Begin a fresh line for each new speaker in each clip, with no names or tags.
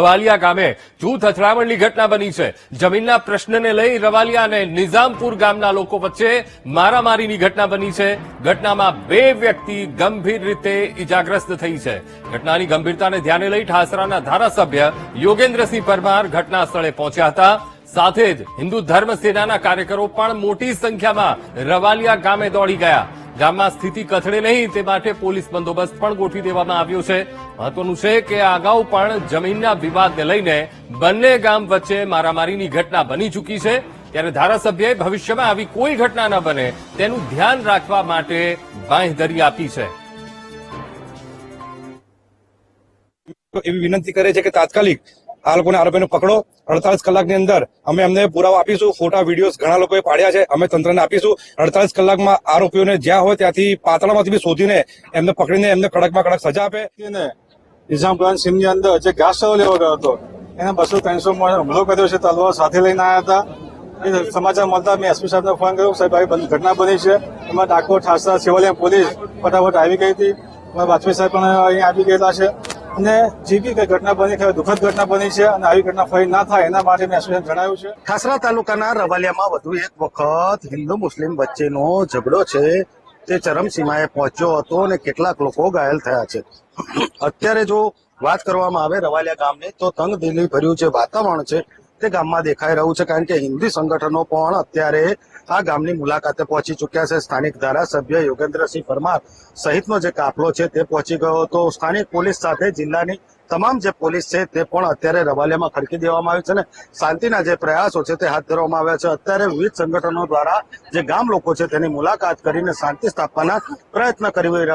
રવાલિયા ગામે જૂથ અથડામણની ઘટના બની છે. જમીનના પ્રશ્નને લઈ રવાલિયા અને નિઝામપુર ગામના લોકો વચ્ચે મારામારીની ઘટના બની છે. ઘટનામાં બે વ્યક્તિ ગંભીર રીતે ઇજાગ્રસ્ત થઈ છે. ઘટનાની ગંભીરતાને ધ્યાને લઈ ઠાસરાના ધારાસભ્ય યોગેન્દ્રસિંહ પરમાર ઘટના સ્થળે પહોંચ્યા હતા. સાથે જ હિન્દુ ધર્મ સેનાના કાર્યકરો પણ મોટી સંખ્યામાં રવાલિયા ગામે દોડી ગયા. ગામમાં સ્થિતિ કથળે નહીં, તે માટે પોલીસ બંદોબસ્ત પણ ગોઠવી દેવામાં આવ્યો છે. મહત્વનું છે કે અગાઉ પણ જમીનના વિવાદને લઈને બંને ગામ વચ્ચે મારામારીની ઘટના બની ચૂકી છે. ત્યારે ધારાસભ્યએ ભવિષ્યમાં આવી કોઈ ઘટના ન બને તેનું ધ્યાન રાખવા માટે બાંહેધરી આપી છે.
એવી વિનંતી કરે છે કે તાત્કાલિક આ લોકોને આરોપીને પકડો. અડતાલીસ કલાકની અંદર અમે અમને પુરાવા આપીશું. ફોટા વિડીયોઝ ઘણા લોકોએ પાડ્યા છે. અમે તંત્રને આપીશું. અડતાલીસ કલાકમાં આરોપીઓને જ્યાં હોય ત્યાંથી પાતળામાંથી બી શોધીને એમને પકડીને એમને કડકમાં કડક સજા આપે.
ને નિઝામપુરા સીમની અંદર જે ઘાસચારો લેવા ગયો હતો, એને બસો ત્રણસો હુમલો કર્યો છે. તલવાર સાથે લઈને આવ્યા હતા. સમાચાર મળતા મેં એસપી સાહેબને ફોન કર્યો. સાહેબ, આવી ઘટના બની છે. એમાં ડાકોર ઠાસરા સેવલિયા પોલીસ ફટાફટ આવી ગઈ હતી. એમાં વાજપેયી સાહેબ પણ અહીંયા આવી ગયેલા છે. અને જે બી કઈ ઘટના બની છે દુઃખદ ઘટના બની છે અને આવી ઘટના ફરી ના થાય, એના માટે મેં એસોસિએશન જણાવ્યું છે.
ઠાસરા તાલુકાના રવાલિયામાં વધુ એક વખત હિન્દુ મુસ્લિમ વચ્ચેનો ઝઘડો છે. તે ચરમસીમાએ પહોંચ્યો હતો અને કેટલાક લોકો ઘાયલ થયા છે. અત્યારે જો વાત કરવામાં આવે રવાલિયા ગામની, તો તંગદિલી ભર્યું જે વાતાવરણ છે તે ગામમાં દેખાઈ રહ્યું છે કારણ કે હિન્દી સંગઠનો પણ અત્યારે આ ગામની મુલાકાતે પહોંચી ચુક્યા છે. સ્થાનિક ધારાસભ્ય યોગેન્દ્રસિંહ પરમાર સહિતનો જે કાફલો છે તે પહોંચી ગયો હતો. સ્થાનિક પોલીસ સાથે જિલ્લાની તમામ જે પોલીસ છે તે પણ અત્યારે રવાલિયામાં ખડકી દેવામાં આવી છે અને શાંતિના જે પ્રયાસો છે તે હાથ ધરવામાં આવ્યા છે. અત્યારે વિવિધ સંગઠનો દ્વારા જે ગામ લોકો છે તેની મુલાકાત કરીને શાંતિ સ્થાપવાના પ્રયત્ન કરી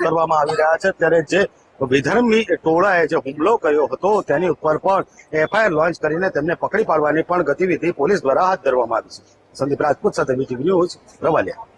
કરવામાં આવી રહ્યા છે. ત્યારે જે વિધર્મી ટોળાએ જે હુમલો કર્યો હતો, તેની ઉપર પણ એફઆઈઆર લોન્ચ કરીને તેમને પકડી પાડવાની પણ ગતિવિધિ પોલીસ દ્વારા હાથ ધરવામાં આવી છે. સંદીપ રાજપૂત સાથે બીજી ન્યૂઝ રવાલિયા.